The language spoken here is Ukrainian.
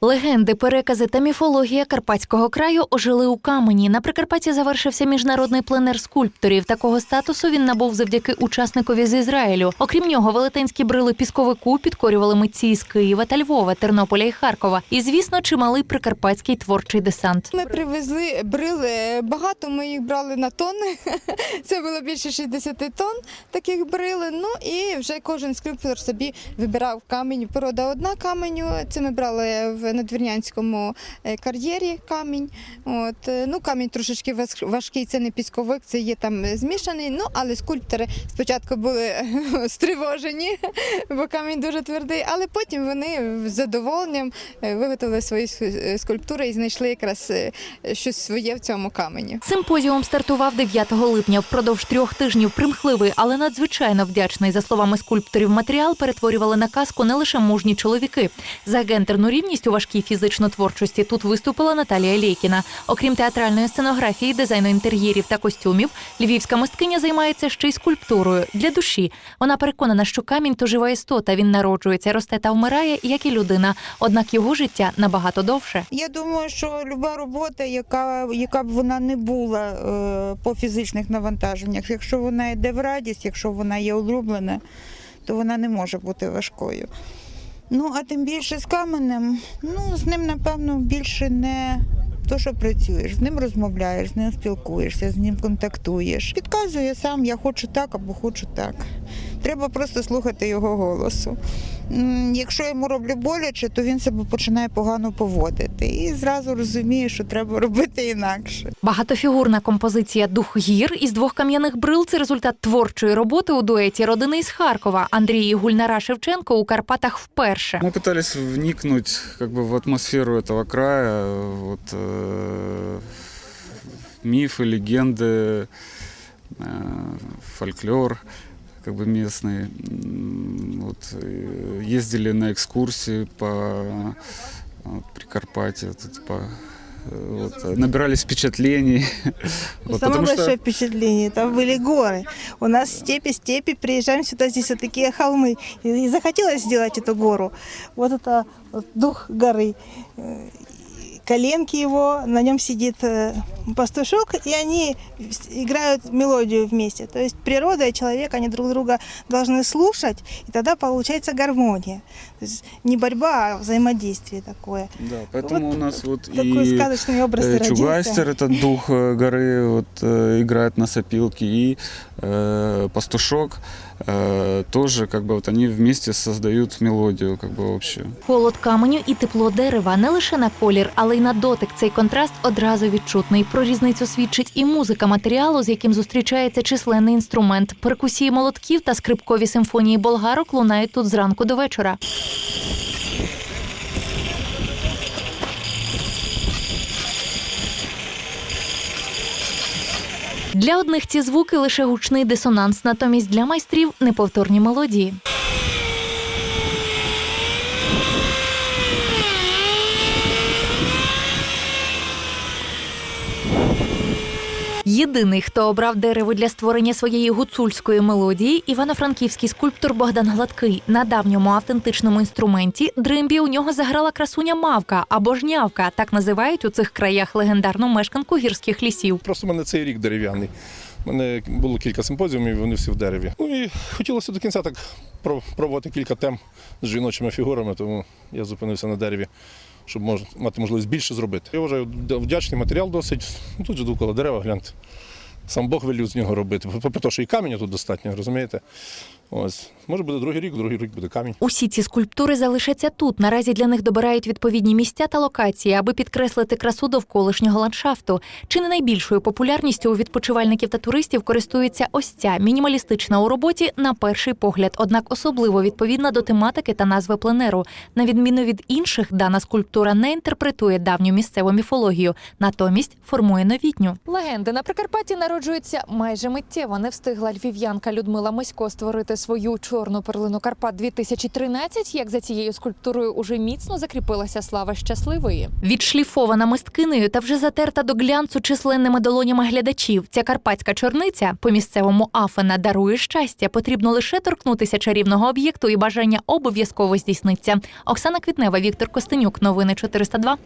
Легенди, перекази та міфологія карпатського краю ожили у камені. На Прикарпатті завершився міжнародний пленер скульпторів. Такого статусу він набув завдяки учасникові з Ізраїлю. Окрім нього, велетенські брили пісковику підкорювали митці з Києва та Львова, Тернополя і Харкова. І, звісно, чималий прикарпатський творчий десант. Ми привезли брили багато. Ми їх брали на тонни. Це було більше 60 тонн таких брили. Ну і вже кожен скульптор собі вибирав камінь. Порода одна каменю. Це ми брали в надвірнянському е, кар'єрі камінь. От е, ну камінь трошечки важ- важкий. Це не пісковик, це є там змішаний. Ну але скульптори спочатку були стривожені, бо камінь дуже твердий. Але потім вони з задоволенням е, виготовили свої скульптури і знайшли якраз е, щось своє в цьому камені. Симпозіум стартував 9 липня. Впродовж трьох тижнів примхливий, але надзвичайно вдячний за словами скульпторів. Матеріал перетворювали на казку не лише мужні чоловіки. За гендерну рівність у важкій фізично-творчості тут виступила Наталія Лєйкіна. Окрім театральної сценографії, дизайну інтер'єрів та костюмів, львівська мисткиня займається ще й скульптурою для душі. Вона переконана, що камінь то жива істота. Він народжується, росте та вмирає, як і людина. Однак його життя набагато довше. Я думаю, що люба робота, яка, яка б вона не була е, по фізичних навантаженнях, якщо вона йде в радість, якщо вона є улюблена, то вона не може бути важкою. Ну, а тим більше з каменем, ну, з ним, напевно, більше не то, що працюєш, з ним розмовляєш, з ним спілкуєшся, з ним контактуєш. Підказує сам, я хочу так або хочу так. Треба просто слухати його голосу. М, Якщо я йому роблю боляче, то він себе починає погано поводити. І зразу розуміє, що треба робити інакше. Багатофігурна композиція Дух гір із двох кам'яних брил це результат творчої роботи у дуеті родини із Харкова. Андрій і Гульнара Шевченко у Карпатах вперше. Мы пытались вникнуть как бы в атмосферу этого края, вот э, мифы, легенды, э, фольклор как бы местный. М, Вот, э, ездили на экскурсии по вот, Прикарпатью, тут по, э, вот, набирались впечатлений. Вот, Самое потому что- большое впечатление там были горы. У нас степи, степи, приезжаем сюда, здесь вот такие холмы. И, и захотелось сделать эту гору. Вот это вот дух горы. Э, Коленки его, на нем сидит э, пастушок, и они с- играют мелодию вместе. То есть природа и человек, они друг друга должны слушать, и тогда получается гармония. То есть не борьба, а взаимодействие такое. Да, поэтому Вот у нас вот Такой и сказочный образ и Э, родился. Чугайстер, этот дух э, горы, вот, э, играет на сопилке, и э, пастушок э, тоже, как бы, вот они вместе создают мелодию, как бы, общую. Холод каменю і тепло дерева не лише на колір, але й на дотик. Цей контраст одразу відчутний. Про різницю свідчить і музика матеріалу, з яким зустрічається численний інструмент. Перкусії молотків та скрипкові симфонії болгарок лунають тут зранку до вечора. Для одних ці звуки лише гучний дисонанс, натомість для майстрів неповторні мелодії. Єдиний, хто обрав дерево для створення своєї гуцульської мелодії, івано-франківський скульптор Богдан Гладкий. На давньому автентичному інструменті дримбі у нього заграла красуня мавка або ж нявка. Так називають у цих краях легендарну мешканку гірських лісів. Просто в мене цей рік дерев'яний. У мене було кілька симпозіумів, вони всі в дереві. Ну і хотілося до кінця так про- пробувати кілька тем з жіночими фігурами, тому я зупинився на дереві, щоб мати можливість більше зробити. Я вважаю, вдячний матеріал досить. Тут же довкола дерева, гляньте. Сам Бог велів з нього робити. По що і каміння тут достатньо, розумієте? Ось. Може буде другий рік, другий рік буде камінь. Усі ці скульптури залишаться тут. Наразі для них добирають відповідні місця та локації, аби підкреслити красу довколишнього ландшафту. Чи не найбільшою популярністю у відпочивальників та туристів користується ось ця мінімалістична у роботі на перший погляд, однак особливо відповідна до тематики та назви пленеру. На відміну від інших, дана скульптура не інтерпретує давню місцеву міфологію, натомість формує новітню. Легенди на Прикарпатті народжуються майже миттєво. Не встигла львів'янка Людмила Мисько створити свою чорну перлину Карпат 2013 Як за цією скульптурою уже міцно закріпилася слава щасливої. Відшліфована мисткинею та вже затерта до глянцу численними долонями глядачів. Ця карпатська чорниця по місцевому Афена дарує щастя. Потрібно лише торкнутися чарівного об'єкту, і бажання обов'язково здійсниться. Оксана Квітнева, Віктор Костенюк. Новини 402.